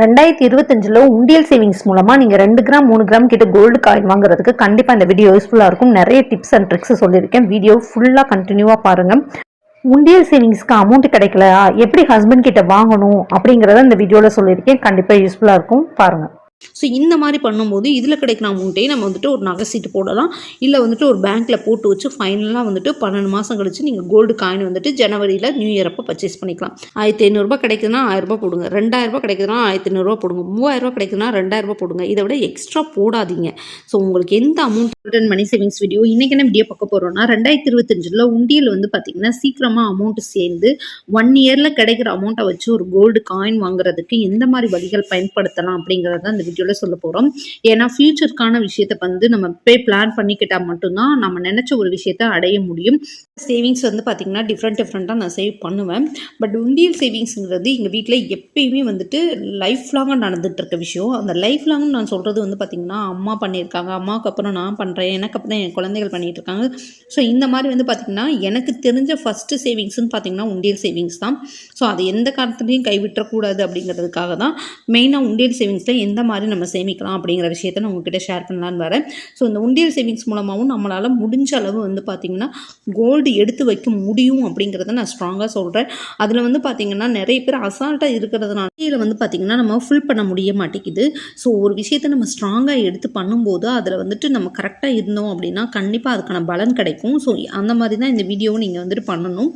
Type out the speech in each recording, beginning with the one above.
ரெண்டாயிரத்தி இருபத்தஞ்சில் உண்டியல் சேவிங்ஸ் மூலமாக நீங்கள் ரெண்டு கிராம் மூணு கிராம் கிட்ட கோல்டு காயின் வாங்குறதுக்கு கண்டிப்பாக இந்த வீடியோ யூஸ்ஃபுல்லாக இருக்கும். நிறைய டிப்ஸ் அண்ட் ட்ரிக்ஸ் சொல்லியிருக்கேன். வீடியோ ஃபுல்லாக கண்டினியூவாக பாருங்கள் உண்டியல் சேவிங்ஸ்க்கு அமௌண்ட் கிடைக்கல எப்படி ஹஸ்பண்ட் கிட்ட வாங்கணும் அப்படிங்கிறத இந்த வீடியோவில் சொல்லியிருக்கேன். கண்டிப்பாக யூஸ்ஃபுல்லாக இருக்கும். பாருங்கள் ஸோ இந்த மாதிரி பண்ணும்போது இதில் கிடைக்கிற அமௌண்ட்டே நம்ம வந்துட்டு ஒரு நகை சீட்டு போடலாம். இல்லை வந்துட்டு ஒரு பேங்க்கில் போட்டு வச்சு ஃபைனலாக வந்துட்டு பன்னெண்டு மாதம் கழிச்சு நீங்கள் கோல்டு காயின் வந்துட்டு ஜனவரியில் நியூ இயர் அப்போ பர்ச்சேஸ் பண்ணிக்கலாம். ஆயிரத்தி ஐநூறுரூபா கிடைக்குதுன்னா ஆயிரரூபா போடுங்க. ரெண்டாயிரரூபா கிடைக்குதுன்னா ஆயிரத்தி ஐநூறுரூவா போடுங்க. மூவாயிரரூபா கிடைக்குதுன்னா ரெண்டாயிரரூபா போடுங்க. இதை விட எக்ஸ்ட்ரா போடாதீங்க. ஸோ உங்களுக்கு எந்த amount return money savings video இன்றைக்கி என்ன வீடியோ பார்க்க போகிறோம்னா ரெண்டாயிரத்தி இருபத்தஞ்சில் உண்டியல் வந்து பார்த்திங்கன்னா சீக்கிரமாக அமௌண்ட் சேர்ந்து ஒன் இயரில் கிடைக்கிற அமௌண்ட்டை வச்சு ஒரு கோல்டு காயின் வாங்குறதுக்கு எந்த மாதிரி வழிகள் பயன்படுத்தலாம் அப்படிங்கிறத தான் இந்த வீடியோவில் சொல்ல போகிறோம் ஏன்னா ஃப்யூச்சருக்கான விஷயத்தை வந்து நம்ம போய் பிளான் பண்ணிக்கிட்டால் மட்டும்தான் நம்ம நினச்ச ஒரு விஷயத்தை அடைய முடியும். சேவிங்ஸ் வந்து பார்த்திங்கன்னா டிஃப்ரெண்ட் டிஃப்ரெண்ட்டாக நான் சேவ் பண்ணுவேன். பட் உண்டியல் சேவிங்ஸுங்கிறது எங்கள் வீட்டில் எப்பயுமே வந்துட்டு லைஃப் லாங்காக நடந்துகிட்டு இருக்க விஷயம். அந்த லைஃப் லாங் நான் சொல்கிறது வந்து பார்த்திங்கன்னா அம்மா பண்ணியிருக்காங்க. அம்மாவுக்கு அப்புறம் நான் பண்ணுறேன் எனக்கு அப்புறம் என் குழந்தைகள் பண்ணிகிட்டு இருக்காங்க ஸோ இந்த மாதிரி வந்து பார்த்திங்கன்னா எனக்கு தெரிஞ்ச ஃபஸ்ட்டு சேவிங்ஸ்னு பார்த்திங்கன்னா உண்டியல் சேவிங்ஸ் தான். ஸோ அது எந்த காலத்துலேயும் கைவிட்டக்கூடாது அப்படிங்கிறதுக்காக தான் மெயினாக உண்டியல் சேவிங்ஸில் எந்த மாதிரி நம்ம சேமிக்கலாம் அப்படிங்கிற விஷயத்த நான் உங்ககிட்ட ஷேர் பண்ணலான்னு வரேன். ஸோ இந்த உண்டியல் சேவிங்ஸ் மூலமாகவும் நம்மளால் முடிஞ்ச அளவு வந்து பார்த்திங்கன்னா கோல்டு எடுத்து வைக்க முடியும் அப்படிங்கிறத நான் ஸ்ட்ராங்காக சொல்கிறேன் அதில் வந்து பார்த்திங்கன்னா நிறைய பேர் அசால்ட்டாக இருக்கிறதுனால இதில் வந்து பார்த்திங்கன்னா நம்ம ஃபுல் பண்ண முடிய மாட்டேங்குது. ஸோ ஒரு விஷயத்தை நம்ம ஸ்ட்ராங்காக எடுத்து பண்ணும்போது அதில் வந்துட்டு நம்ம கரெக்டாக இருந்தோம் அப்படின்னா கண்டிப்பாக அதுக்கான பலன் கிடைக்கும். ஸோ அந்த மாதிரி தான் இந்த வீடியோவை நீங்கள் வந்துட்டு பண்ணணும்.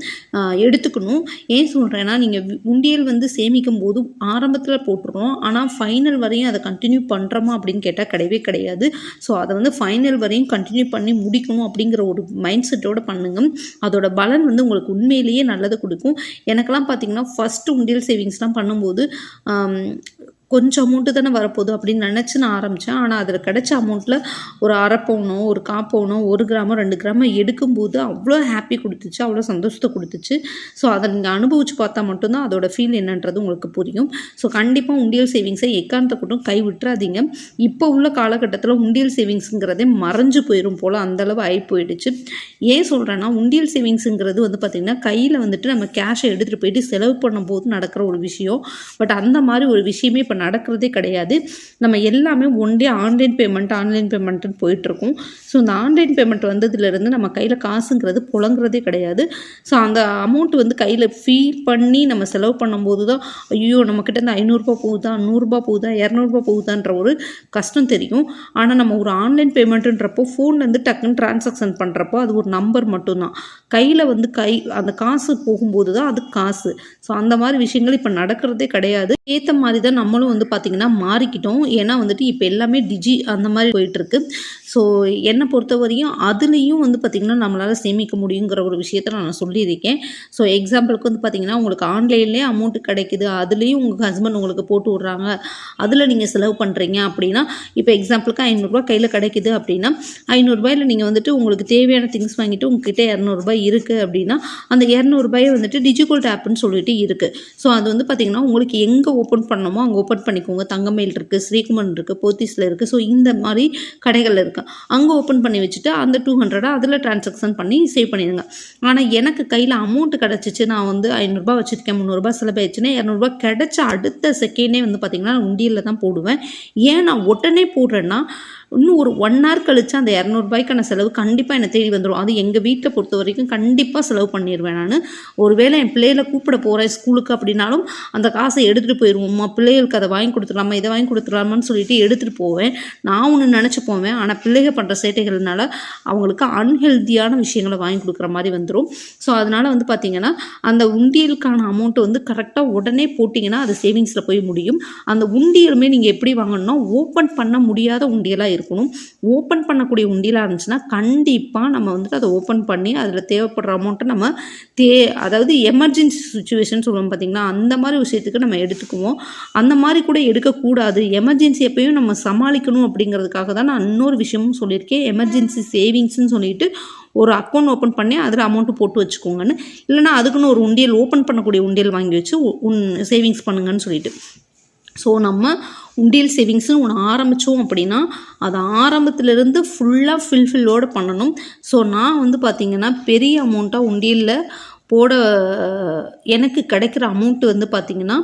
எடுத்துக்கணும். ஏன் சொல்கிறேன்னா நீங்கள் உண்டியல் வந்து சேமிக்கும் போது ஆரம்பத்தில் போட்டுருக்கோம். ஆனால் ஃபைனல் வரையும் அதை கண்டினியூ பண்ணுறோமா அப்படின்னு கேட்டால் கிடையவே கிடையாது. ஸோ அதை வந்து ஃபைனல் வரையும் கண்டினியூ பண்ணி முடிக்கணும் அப்படிங்கிற ஒரு மைண்ட் செட்டோடு பண்ணுங்க. அதோட பலன் வந்து உங்களுக்கு உண்மையிலேயே நல்லது கொடுக்கும். எனக்கெல்லாம் பார்த்தீங்கன்னா ஃபஸ்ட்டு உண்டியல் சேவிங்ஸ்லாம் பண்ணும்போது கொஞ்சம் அமௌண்ட்டு தானே வரப்போகுது அப்படின்னு நினச்சி நான் ஆரம்பித்தேன் ஆனால் அதில் கிடைச்ச அமௌண்ட்டில் ஒரு அரை பவுனோ ஒரு கா ஒரு கிராமோ ரெண்டு கிராமோ எடுக்கும்போது அவ்வளோ ஹாப்பி கொடுத்துச்சு. அவ்வளோ சந்தோஷத்தை கொடுத்துச்சு. ஸோ அதை நீங்கள் அனுபவித்து பார்த்தா மட்டும்தான் அதோட ஃபீல் என்னன்றது உங்களுக்கு புரியும். ஸோ கண்டிப்பாக உண்டியல் சேவிங்ஸை எக்காரணத்தை கூட்டம் கை விட்டுறாதீங்க இப்போ உள்ள காலகட்டத்தில் உண்டியல் சேவிங்ஸுங்கிறதே மறைஞ்சு போயிடும் போல் அந்தளவு ஆகி போயிடுச்சு. ஏன் சொல்கிறேன்னா உண்டியல் சேவிங்ஸுங்கிறது வந்து பார்த்திங்கன்னா கையில் வந்துட்டு நம்ம கேஷை எடுத்துகிட்டு போயிட்டு செலவு பண்ணும்போது நடக்கிற ஒரு விஷயம். பட் அந்த மாதிரி ஒரு விஷயமே இப்போ நடக்கிறதே கிடையாது. நம்ம எல்லாமே one day online payment online பேமெண்ட்டுன்னு போயிட்டுருக்கோம். ஸோ இந்த ஆன்லைன் பேமெண்ட் வந்ததுலேருந்து நம்ம கையில் காசுங்கிறது புழங்குறதே கிடையாது. ஸோ அந்த அமௌண்ட் வந்து கையில் ஃபீல் பண்ணி நம்ம செலவு பண்ணும்போது தான் ஐயோ நம்மக்கிட்ட இந்த ஐநூறுரூபா போகுதா நூறுரூபா போகுதா இரநூறுபா போகுதான்ற ஒரு கஷ்டம் தெரியும். ஆனால் நம்ம ஒரு ஆன்லைன் பேமெண்ட்டுன்றப்போ ஃபோன்லேருந்து டக்குன்னு டிரான்சாக்ஷன் பண்ணுறப்போ அது ஒரு நம்பர் மட்டும்தான். கையில் வந்து கை அந்த காசு போகும்போது தான் அது காசு. ஸோ அந்த மாதிரி விஷயங்கள் இப்போ நடக்கிறதே கிடையாது. ஏற்ற மாதிரி தான் நம்மளும் வந்து பார்த்திங்கன்னா மாறிக்கிட்டோம். ஏன்னா வந்துட்டு இப்போ எல்லாமே டிஜி அந்த மாதிரி போயிட்டுருக்கு. ஸோ என்னை பொறுத்தவரையும் அதுலேயும் வந்து பார்த்திங்கன்னா நம்மளால் சேமிக்க முடியுங்கிற ஒரு விஷயத்த நான் சொல்லியிருக்கேன். ஸோ எக்ஸாம்பிளுக்கு வந்து பார்த்திங்கன்னா உங்களுக்கு ஆன்லைன்லேயே அமௌண்ட் கிடைக்குது. அதுலேயும் உங்கள் ஹஸ்பண்ட் உங்களுக்கு போட்டு விட்றாங்க. அதில் நீங்கள் செலவு பண்ணுறீங்க அப்படின்னா இப்போ எக்ஸாம்பிளுக்கு ஐநூறுரூவா கையில் கிடைக்குது அப்படின்னா ஐநூறுரூபாயில் நீங்கள் வந்துட்டு உங்களுக்கு தேவையான திங்ஸ் வாங்கிட்டு உங்ககிட்ட இரநூறுபாய் இருக்குது அப்படின்னா அந்த இரநூறுபாயை வந்துட்டு டிஜிகோல்ட் ஆப்னு சொல்லிட்டு இருக்குது ஸோ அது வந்து பார்த்திங்கன்னா உங்களுக்கு எங்கே ஓப்பன் பண்ணணுமோ அங்கே ஓப்பன் பண்ணிக்கோங்க. தங்கமேல் இருக்குது ஸ்ரீகுமன் இருக்குது போத்தீஸில் இருக்குது ஸோ இந்த மாதிரி கடைகள் இருக்குது அங்கே ஓப்பன் பண்ணி வச்சுட்டு அந்த டூ ஹண்ட்ரடை அதில் ட்ரான்சாக்ஷன் பண்ணி சேவ் பண்ணிடுங்க. ஆனால் எனக்கு கையில் அமௌண்ட் கிடச்சிச்சு. நான் வந்து ஐநூறுரூபா வச்சுருக்கேன் முந்நூறுரூபா செலவாயிடுச்சுன்னா இரநூறுபா கிடைச்ச அடுத்த செகண்டே வந்து பார்த்திங்கன்னா உண்டியலில் தான் போடுவேன். ஏன் நான் உடனே போடுறேன்னா இன்னும் ஒரு ஒன் ஹவர் கழிச்சு அந்த இரநூறுபாய்க்கான செலவு கண்டிப்பாக என்னை தேடி வந்துடும் அது எங்கள் வீட்டை பொறுத்த வரைக்கும் கண்டிப்பாக செலவு பண்ணிடுவேன் நான். ஒருவேளை என் பிள்ளைகளை கூப்பிட போகிறேன் ஸ்கூலுக்கு அப்படின்னாலும் அந்த காசை எடுத்துகிட்டு போயிடுவோம்மா பிள்ளைகளுக்கு அதை வாங்கி கொடுத்துடலாமா இதை வாங்கி கொடுத்துடலாமான்னு சொல்லிட்டு எடுத்துகிட்டு போவேன். நான் ஒன்று நினச்சி போவேன். ஆனால் பிள்ளைகள் பண்ணுற சேட்டைகள்னால அவங்களுக்கு அன்ஹெல்த்தியான விஷயங்களை வாங்கி கொடுக்குற மாதிரி வந்துடும் ஸோ அதனால் வந்து பார்த்திங்கன்னா அந்த உண்டியலுக்கான அமௌண்ட்டை வந்து கரெக்டாக உடனே போட்டிங்கன்னா அது சேவிங்ஸில் போய் முடியும். அந்த உண்டியலுமே நீங்கள் எப்படி வாங்கணும்னா ஓப்பன் பண்ண முடியாத உண்டியலாக இருக்கணும். ஓப்பன் பண்ணக்கூடிய உண்டியலாக இருந்துச்சுன்னா கண்டிப்பாக நம்ம வந்துட்டு அதை ஓப்பன் பண்ணி அதில் தேவைப்படுற அமௌண்ட்டை நம்ம தே அதாவது எமர்ஜென்சி சுச்சுவேஷன் சொல்லுவோம் பார்த்திங்களா அந்த மாதிரி விஷயத்துக்கு நம்ம எடுத்துக்குவோம். அந்த மாதிரி கூட எடுக்கக்கூடாது. எமர்ஜென்சி எப்பயும் நம்ம சமாளிக்கணும் அப்படிங்கிறதுக்காக தான் நான் இன்னொரு விஷயமும் சொல்லியிருக்கேன். எமர்ஜென்சி சேவிங்ஸ்னு சொல்லிட்டு ஒரு அக்கௌண்ட் ஓப்பன் பண்ணி அதில் அமௌண்ட்டு போட்டு வச்சுக்கோங்கன்னு. இல்லைனா அதுக்குன்னு ஒரு உண்டியல் ஓப்பன் பண்ணக்கூடிய உண்டியல் வாங்கி வச்சு உன் சேவிங்ஸ் பண்ணுங்கன்னு சொல்லிட்டு. ஸோ நம்ம உண்டியல் சேவிங்ஸ்னு ஒன்று ஆரம்பித்தோம் அப்படின்னா அதை ஆரம்பத்துலேருந்து ஃபுல்லாக ஃபில்ஃபில்லோடு பண்ணணும். ஸோ நான் வந்து பார்த்திங்கன்னா பெரிய அமௌண்ட்டாக உண்டியலில் போட எனக்கு கிடைக்கிற அமௌண்ட்டு வந்து பார்த்திங்கன்னா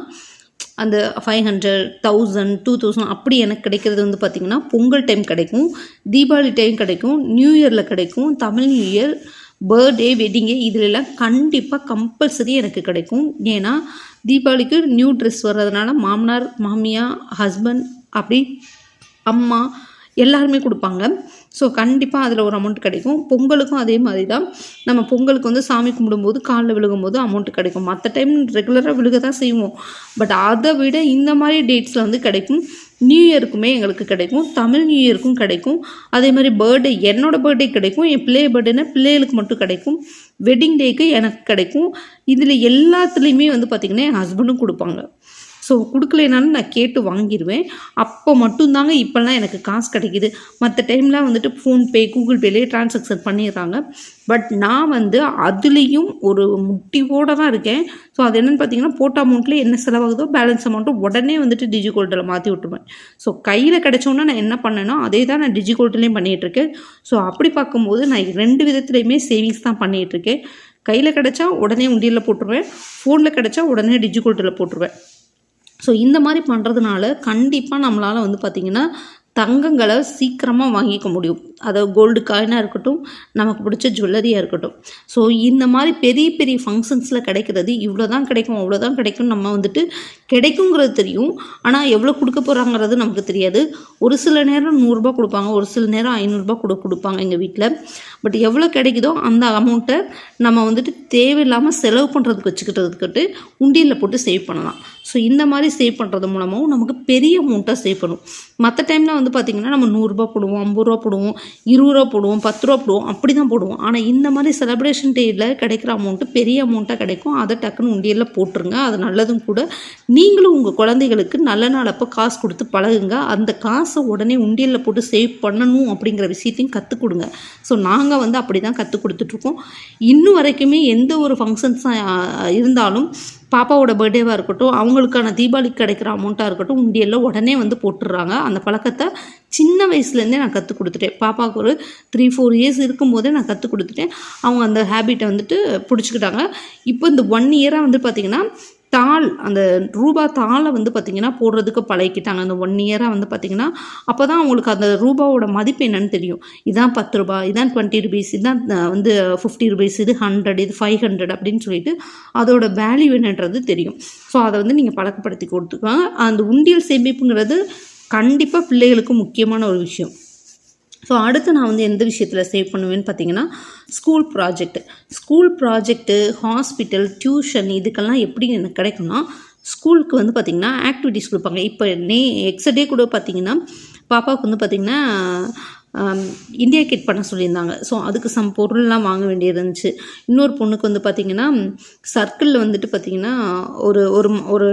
அந்த five hundred thousand two thousand அப்படி எனக்கு கிடைக்கிறது வந்து பார்த்திங்கன்னா பொங்கல் டைம் கிடைக்கும் தீபாவளி டைம் கிடைக்கும் நியூ இயரில் கிடைக்கும் தமிழ் நியூ இயர் பர்த்டே வெட்டிங்கு இதிலெல்லாம் கண்டிப்பாக கம்பல்சரி எனக்கு கிடைக்கும். ஏன்னா தீபாவளிக்கு நியூ ட்ரெஸ் வர்றதுனால மாமனார் மாமியார் ஹஸ்பண்ட் அப்படி அம்மா எல்லாருமே கொடுப்பாங்க. ஸோ கண்டிப்பாக அதில் ஒரு அமௌண்ட் கிடைக்கும். பொங்கலுக்கும் அதே மாதிரி தான் நம்ம பொங்கலுக்கு வந்து சாமி கும்பிடும்போது காலில் விழுகும்போது அமௌண்ட் கிடைக்கும். மற்ற டைம் ரெகுலராக விழுக தான் செய்வோம். பட் அதை விட இந்த மாதிரி டேட்ஸில் வந்து கிடைக்கும். நியூ இயருக்குமே எங்களுக்கு கிடைக்கும். தமிழ் நியூ இயருக்கும் கிடைக்கும். அதே மாதிரி பர்த்டே என்னோடய பர்த்டே கிடைக்கும். என் பிள்ளை பர்த்டேனா பிள்ளைகளுக்கு மட்டும் கிடைக்கும். வெட்டிங் டேக்கு எனக்கு கிடைக்கும். இதில் எல்லாத்துலேயுமே வந்து பார்த்திங்கன்னா என் ஹஸ்பண்டும் கொடுப்பாங்க. ஸோ கொடுக்கலனாலும் நான் கேட்டு வாங்கிடுவேன் அப்போ மட்டும்தாங்க இப்போல்லாம் எனக்கு காசு கிடைக்கிது. மற்ற டைம்லாம் வந்துட்டு ஃபோன்பே கூகுள் பேலேயே டிரான்சாக்ஷன் பண்ணிடுறாங்க. பட் நான் வந்து அதுலேயும் ஒரு முட்டிவோடு தான் இருக்கேன். ஸோ அது என்னென்னு பார்த்தீங்கன்னா போட்ட அமௌண்ட்லேயே என்ன செலவாகுதோ பேலன்ஸ் அமௌண்ட்டை உடனே வந்துட்டு டிஜி கோல்டில் மாற்றி விட்டுருவேன். ஸோ கையில் கிடச்சோன்னா நான் என்ன பண்ணேனோ அதே தான் நான் டிஜிகோல்ட்லேயும் பண்ணிகிட்ருக்கேன் ஸோ அப்படி பார்க்கும்போது நான் ரெண்டு விதத்துலையுமே சேவிங்ஸ் தான் பண்ணிகிட்ருக்கேன் கையில் கிடைச்சா உடனே உண்டியில் போட்டுருவேன். ஃபோனில் கிடைச்சா உடனே டிஜி கோல்டில் போட்டுருவேன். ஸோ இந்த மாதிரி பண்ணுறதுனால கண்டிப்பாக நம்மளால் வந்து பார்த்திங்கன்னா தங்கங்களை சீக்கிரமாக வாங்கிக்க முடியும். அதை கோல்டு காயினாக இருக்கட்டும் நமக்கு பிடிச்ச ஜுவல்லரியாக இருக்கட்டும். ஸோ இந்த மாதிரி பெரிய பெரிய ஃபங்க்ஷன்ஸில் கிடைக்கிறது இவ்வளோ தான் கிடைக்கும் அவ்வளோ தான் கிடைக்கும் நம்ம வந்துட்டு கிடைக்குங்கிறது தெரியும். ஆனால் எவ்வளோ கொடுக்க போகிறாங்கிறது நமக்கு தெரியாது. ஒரு சில நேரம் நூறுரூபா கொடுப்பாங்க ஒரு சில நேரம் ஐநூறுரூபா கூட கொடுப்பாங்க எங்கள் வீட்டில் பட் எவ்வளோ கிடைக்குதோ அந்த அமௌண்ட்டை நம்ம வந்துட்டு தேவையில்லாமல் செலவு பண்ணுறதுக்கு வச்சுக்கிட்டதுக்கிட்டு உண்டியலில் போட்டு சேவ் பண்ணலாம். ஸோ இந்த மாதிரி சேவ் பண்ணுறது மூலமாகவும் நமக்கு பெரிய அமௌண்ட்டாக சேவ் பண்ணும். மற்ற டைமில் வந்து பார்த்திங்கன்னா நம்ம நூறுரூபா போடுவோம் ஐம்பது ரூபா போடுவோம். இருபது ரூபா போடுவோம் பத்து ரூபா போடுவோம் அப்படி தான் போடுவோம். ஆனால் இந்த மாதிரி செலிப்ரேஷன் டேயில் கிடைக்கிற அமௌண்ட்டு பெரிய அமௌண்ட்டாக கிடைக்கும். அதை டக்குன்னு உண்டியலில் போட்டுருங்க. அது நல்லதும் கூட. நீங்களும் உங்கள் குழந்தைகளுக்கு நல்ல நாள் அப்போ காசு கொடுத்து பழகுங்க. அந்த காசை உடனே உண்டியலில் போட்டு சேவ் பண்ணணும் அப்படிங்கிற விஷயத்தையும் கற்றுக் கொடுங்க. ஸோ நாங்கள் வந்து அப்படி தான் கற்றுக் கொடுத்துட்ருக்கோம் இன்னும் வரைக்குமே எந்த ஒரு ஃபங்க்ஷன்ஸாக இருந்தாலும் பாப்பாவோட பர்த்டேவாக இருக்கட்டும் அவங்களுக்கான தீபாவளிக்கு கிடைக்கிற அமௌண்ட்டாக இருக்கட்டும் உண்டியலில் உடனே வந்து போட்டுடுறாங்க. அந்த பழக்கத்தை சின்ன வயசுலேருந்தே நான் கற்றுக் கொடுத்துட்டேன். பாப்பாவுக்கு ஒரு த்ரீ ஃபோர் இயர்ஸ் இருக்கும்போதே நான் கற்றுக் கொடுத்துட்டேன். அவங்க அந்த ஹேபிட்டை வந்துட்டு பிடிச்சிக்கிட்டாங்க. இப்போ இந்த ஒன் இயராக வந்து பார்த்திங்கன்னா தாள் அந்த ரூபா தாளை வந்து பார்த்திங்கன்னா போடுறதுக்கு பழகிக்கிட்டாங்க. அந்த ஒன் இயராக வந்து பார்த்திங்கன்னா அப்போ தான் அவங்களுக்கு அந்த ரூபாவோட மதிப்பு என்னன்னு தெரியும். இதான் பத்து ரூபா இதான் டுவெண்ட்டி ருபீஸ் இதான் வந்து ஃபிஃப்டி ருபீஸ் இது ஹண்ட்ரட் இது ஃபைவ் ஹண்ட்ரட் அப்படின்னு சொல்லிட்டு அதோட வேல்யூ என்னன்றது தெரியும். ஸோ அதை வந்து நீங்கள் பழக்கப்படுத்தி கொடுத்துக்கோங்க. அந்த உண்டியல் சேமிப்புங்கிறது கண்டிப்பாக பிள்ளைகளுக்கு முக்கியமான ஒரு விஷயம். ஸோ அடுத்து நான் வந்து எந்த விஷயத்தில் சேவ் பண்ணுவேன்னு பார்த்தீங்கன்னா school project school project hospital tuition இதுக்கெல்லாம் எப்படி எனக்கு கிடைக்கும்னா ஸ்கூலுக்கு வந்து பார்த்திங்கன்னா ஆக்டிவிட்டிஸ் கொடுப்பாங்க. இப்போ நே எக்ஸடே கூட பார்த்திங்கன்னா பாப்பாவுக்கு வந்து பார்த்திங்கன்னா இந்தியா கிட் பண்ண சொல்லியிருந்தாங்க. ஸோ அதுக்கு சம் பொருள்லாம் வாங்க வேண்டியது இருந்துச்சு. இன்னொரு பொண்ணுக்கு வந்து பார்த்திங்கன்னா சர்க்கிளில் வந்துட்டு பார்த்திங்கன்னா ஒரு ஒரு ஒரு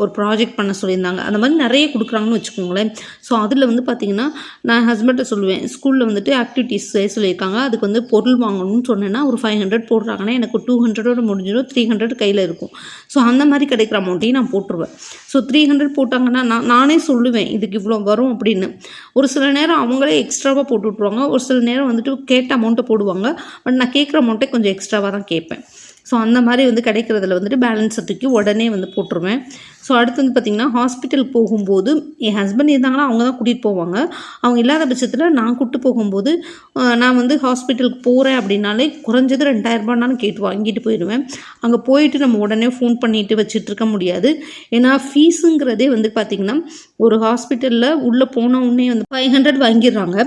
ஒரு ப்ராஜெக்ட் பண்ண சொல்லியிருந்தாங்க. அந்த மாதிரி நிறைய கொடுக்குறாங்கன்னு வச்சுக்கோங்களேன். ஸோ அதில் வந்து பார்த்திங்கன்னா நான் ஹஸ்பண்ட்டை சொல்லுவேன் ஸ்கூலில் வந்துட்டு ஆக்டிவிட்டீஸ் சொல்லியிருக்காங்க. அதுக்கு வந்து பொருள் வாங்கணும்னு சொன்னேன்னா ஒரு ஃபைவ் ஹண்ட்ரட் போடுறாங்கன்னா எனக்கு டூ ஹண்ட்ரடோட முடிஞ்சிடும். த்ரீ ஹண்ட்ரட் கையில் இருக்கும். ஸோ அந்த மாதிரி கிடைக்கிற அமௌண்ட்டையும் நான் போட்டுருவேன். ஸோ த்ரீ ஹண்ட்ரட் போட்டாங்கன்னா நான் நானே சொல்லுவேன் இதுக்கு இவ்வளோ வரும் அப்படின்னு. ஒரு சில நேரம் அவங்களே எக்ஸ்ட்ரா எக்ஸ்ட்ராவாக போட்டு விட்ருவாங்க ஒரு சில நேரம் வந்துட்டு கேட்ட அமௌண்ட்டை போடுவாங்க. பட் நான் கேட்குற அமௌண்ட்டை கொஞ்சம் எக்ஸ்ட்ராவாக தான் கேட்பேன். ஸோ அந்த மாதிரி வந்து கிடைக்கிறதுல வந்துட்டு பேலன்ஸை தூக்கி உடனே வந்து போட்டுருவேன். ஸோ அடுத்து வந்து பார்த்திங்கன்னா ஹாஸ்பிட்டல் போகும்போது என் ஹஸ்பண்ட் இருந்தாங்கன்னா அவங்க தான் கூட்டிகிட்டு போவாங்க. அவங்க இல்லாத பட்சத்தில் நான் கூப்பிட்டு போகும்போது நான் வந்து ஹாஸ்பிட்டலுக்கு போகிறேன் அப்படின்னாலே குறைஞ்சது ரெண்டாயிரம் கேட்டு வாங்கிட்டு போயிடுவேன். அங்கே போயிட்டு நம்ம உடனே ஃபோன் பண்ணிட்டு வச்சுட்டு இருக்க முடியாது. ஏன்னா ஃபீஸுங்கிறதே வந்து பார்த்திங்கன்னா ஒரு ஹாஸ்பிட்டலில் உள்ளே போன உடனே வந்து ஃபைவ் ஹண்ட்ரட் வாங்கிடுறாங்க.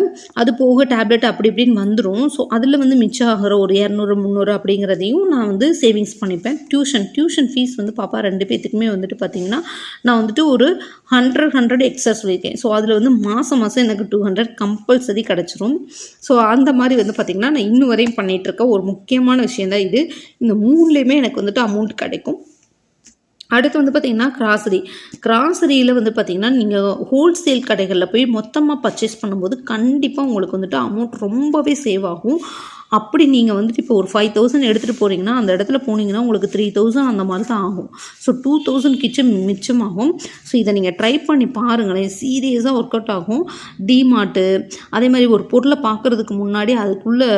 அது போக டேப்லெட் அப்படி இப்படின்னு வந்துடும் ஸோ அதில் வந்து மிச்சம் ஆகிற ஒரு இரநூறு முந்நூறு அப்படிங்கிறதையும் நான் வந்து சேவிங்ஸ் பண்ணிப்பேன். டியூஷன் டியூஷன் ஃபீஸ் வந்து பாப்பா ரெண்டு பேர்த்துக்குமே வந்துட்டு பார்த்திங்கன்னா நான் வந்துட்டு ஒரு ஹண்ட்ரட் ஹண்ட்ரட் எக்ஸ்ட்ரா சொல்லியிருக்கேன் ஸோ அதில் வந்து மாதம் மாதம் எனக்கு டூ ஹண்ட்ரட் கம்பல்சரி கிடச்சிரும். ஸோ அந்த மாதிரி வந்து பார்த்திங்கன்னா நான் இன்னும் வரையும் பண்ணிகிட்ருக்க ஒரு முக்கியமான விஷயம் தான் இது. இந்த மூணுலேயுமே எனக்கு வந்துட்டு அமௌண்ட் கிடைக்கும். அடுத்து வந்து பார்த்திங்கன்னா கிராசரி கிராசரியில் வந்து பார்த்திங்கன்னா நீங்கள் ஹோல்சேல் கடைகளில் போய் மொத்தமாக பர்ச்சேஸ் பண்ணும்போது கண்டிப்பாக உங்களுக்கு வந்துட்டு அமௌண்ட் ரொம்பவே சேவ் ஆகும். அப்படி நீங்கள் வந்துட்டு இப்போ ஒரு ஃபைவ் தௌசண்ட் எடுத்துகிட்டு போகிறீங்கன்னா அந்த இடத்துல போனீங்கன்னா உங்களுக்கு த்ரீ தௌசண்ட் அந்த மாதிரி தான் ஆகும். ஸோ டூ தௌசண்ட் கிச்சன் மிச்சமாகும். ஸோ இதை நீங்கள் ட்ரை பண்ணி பாருங்களேன். சீரியஸாக ஒர்க் அவுட் ஆகும். டிமார்ட்டு அதே மாதிரி ஒரு பொருளை பார்க்குறதுக்கு முன்னாடி அதுக்குள்ளே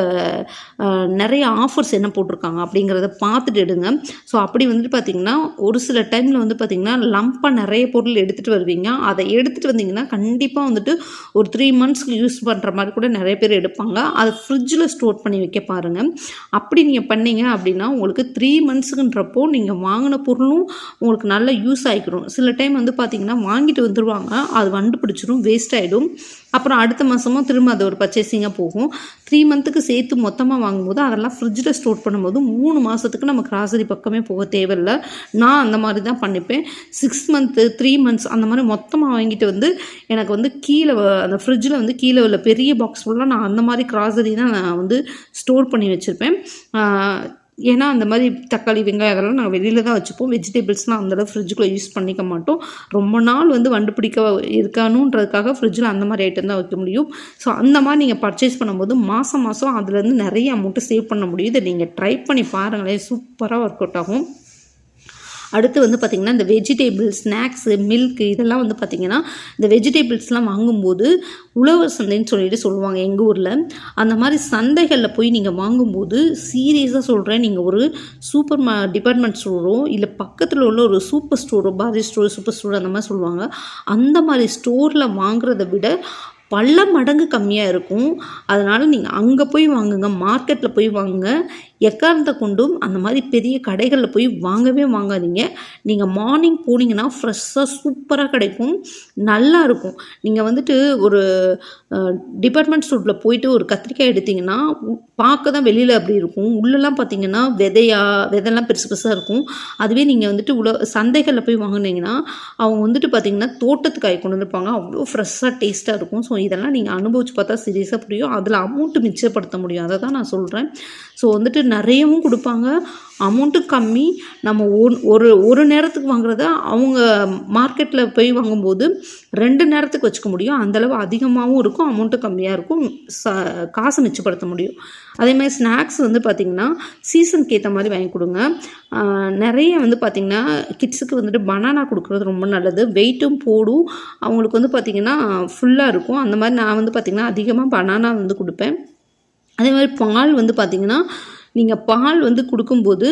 நிறைய ஆஃபர்ஸ் என்ன போட்டிருக்காங்க அப்படிங்கிறத பார்த்துட்டு எடுங்க. ஸோ அப்படி வந்துட்டு பார்த்தீங்கன்னா ஒரு சில டைமில் வந்து பார்த்தீங்கன்னா லம்பாக நிறைய பொருள் எடுத்துகிட்டு வருவீங்க. அதை எடுத்துகிட்டு வந்தீங்கன்னா கண்டிப்பாக வந்துட்டு ஒரு த்ரீ மந்த்ஸ்க்கு யூஸ் பண்ணுற மாதிரி கூட நிறைய பேர் எடுப்பாங்க. அதை ஃப்ரிட்ஜில் ஸ்டோர் பண்ணி வைக்க பாருங்கள் அப்படி நீங்கள் பண்ணீங்க அப்படின்னா உங்களுக்கு த்ரீ மந்த்ஸுக்குன்றப்போ நீங்கள் வாங்கின பொருளும் உங்களுக்கு நல்லா யூஸ் ஆகிக்கிறோம் சில டைம் வந்து பார்த்திங்கன்னா வாங்கிட்டு வந்துடுவாங்க அது வண்டு பிடிச்சிரும் வேஸ்ட் ஆகிடும் அப்புறம் அடுத்த மாதமும் திரும்ப அது ஒரு பர்ச்சேசிங்காக போகும். த்ரீ மந்த்துக்கு சேர்த்து மொத்தமாக வாங்கும்போது அதெல்லாம் ஃப்ரிட்ஜில் ஸ்டோர் பண்ணும்போது மூணு மாதத்துக்கு நம்ம கிராசரி பக்கமே போக தேவையில்லை. நான் அந்த மாதிரி தான் பண்ணிப்பேன். சிக்ஸ் மந்த்து த்ரீ மந்த்ஸ் அந்த மாதிரி மொத்தமாக வாங்கிட்டு வந்து எனக்கு வந்து கீழே அந்த ஃப்ரிட்ஜில் வந்து கீழே உள்ள பெரிய பாக்ஸ் ஃபுல்லாக நான் அந்த மாதிரி கிராசரி தான் நான் வந்து ஸ்டோர் பண்ணி வச்சுருப்பேன். ஏன்னா அந்த மாதிரி தக்காளி வெங்காயம் அதெல்லாம் நாங்கள் வெளியில் தான் வச்சுப்போம். வெஜிடபிள்ஸ்லாம் அந்தளவு ஃப்ரிட்ஜுக்குள்ளே யூஸ் பண்ணிக்க மாட்டோம். ரொம்ப நாள் வந்து வண்டு பிடிக்க இருக்கானுன்றதுக்காக ஃப்ரிட்ஜில் அந்த மாதிரி ஐட்டம் தான் வைக்க முடியும். ஸோ அந்த மாதிரி நீங்கள் பர்ச்சேஸ் பண்ணும்போது மாதம் மாதம் அதுலேருந்து நிறைய அமௌண்ட்டு சேவ் பண்ண முடியும். இதை நீங்கள் ட்ரை பண்ணி பாருங்களேன். சூப்பராக ஒர்க் அவுட் ஆகும். அடுத்து வந்து பார்த்திங்கன்னா இந்த வெஜிடேபிள்ஸ் ஸ்நாக்ஸு மில்க் இதெல்லாம் வந்து பார்த்திங்கன்னா இந்த வெஜிடேபிள்ஸ்லாம் வாங்கும்போது உழவர் சந்தைன்னு சொல்லிட்டு சொல்லுவாங்க எங்கள் ஊரில். அந்த மாதிரி சந்தைகளில் போய் நீங்கள் வாங்கும்போது சீரியஸாக சொல்கிறேன் நீங்கள் ஒரு சூப்பர் மா டிபார்ட்மெண்ட் ஸ்டோரோ இல்லை பக்கத்தில் உள்ள ஒரு சூப்பர் ஸ்டோரோ பாரதி ஸ்டோர் சூப்பர் ஸ்டோர் அந்த மாதிரி சொல்லுவாங்க. அந்த மாதிரி ஸ்டோரில் வாங்குறத விட பல மடங்கு கம்மியாக இருக்கும். அதனால் நீங்கள் அங்கே போய் வாங்குங்க மார்க்கெட்டில் போய் வாங்குங்க. எக்காரணத்தை கொண்டும் அந்த மாதிரி பெரிய கடைகளில் போய் வாங்கவே வாங்காதீங்க. நீங்கள் மார்னிங் போனீங்கன்னா ஃப்ரெஷ்ஷாக சூப்பராக கிடைக்கும். நல்லா இருக்கும். நீங்கள் வந்துட்டு ஒரு டிபார்ட்மெண்ட் ஸ்டோரில் போயிட்டு ஒரு கத்திரிக்காய் எடுத்தீங்கன்னா பார்க்க தான் வெளியில் அப்படி இருக்கும். உள்ளெல்லாம் பார்த்தீங்கன்னா விதையா விதைலாம் பெருசு பெருசாக இருக்கும். அதுவே நீங்கள் வந்துட்டு உள்ள சந்தைகளில் போய் வாங்குனீங்கன்னா அவங்க வந்துட்டு பார்த்தீங்கன்னா தோட்டத்துக்காய் கொண்டு வந்திருப்பாங்க. அவ்வளோ ஃப்ரெஷ்ஷாக டேஸ்ட்டாக இருக்கும். ஸோ இதெல்லாம் நீங்கள் அனுபவிச்சு பார்த்தா சீரியஸாக புரியும். அதில் அமௌண்ட்டு மிச்சப்படுத்த முடியும். அதை தான் நான் சொல்கிறேன் ஸோ வந்துட்டு நிறையவும் கொடுப்பாங்க. அமௌண்ட்டும் கம்மி. நம்ம ஒன் ஒரு ஒரு நேரத்துக்கு வாங்குறத அவங்க மார்க்கெட்டில் போய் வாங்கும்போது ரெண்டு நேரத்துக்கு வச்சுக்க முடியும். அந்தளவு அதிகமாகவும் இருக்கும் அமௌண்ட்டும் கம்மியாக இருக்கும் ச காசை மிச்சப்படுத்த முடியும். அதே மாதிரி ஸ்நாக்ஸ் வந்து பார்த்திங்கன்னா சீசனுக்கு ஏற்ற மாதிரி வாங்கி கொடுங்க. நிறைய வந்து பார்த்திங்கன்னா கிட்ஸுக்கு வந்துட்டு பனானா கொடுக்குறது ரொம்ப நல்லது. வெயிட்டும் போடும். அவங்களுக்கு வந்து பார்த்திங்கன்னா ஃபுல்லாக இருக்கும். அந்த மாதிரி நான் வந்து பார்த்திங்கன்னா அதிகமாக பனானா வந்து கொடுப்பேன். அதே மாதிரி பால் வந்து பார்த்திங்கன்னா நீங்கள் பால் வந்து கொடுக்கும்போது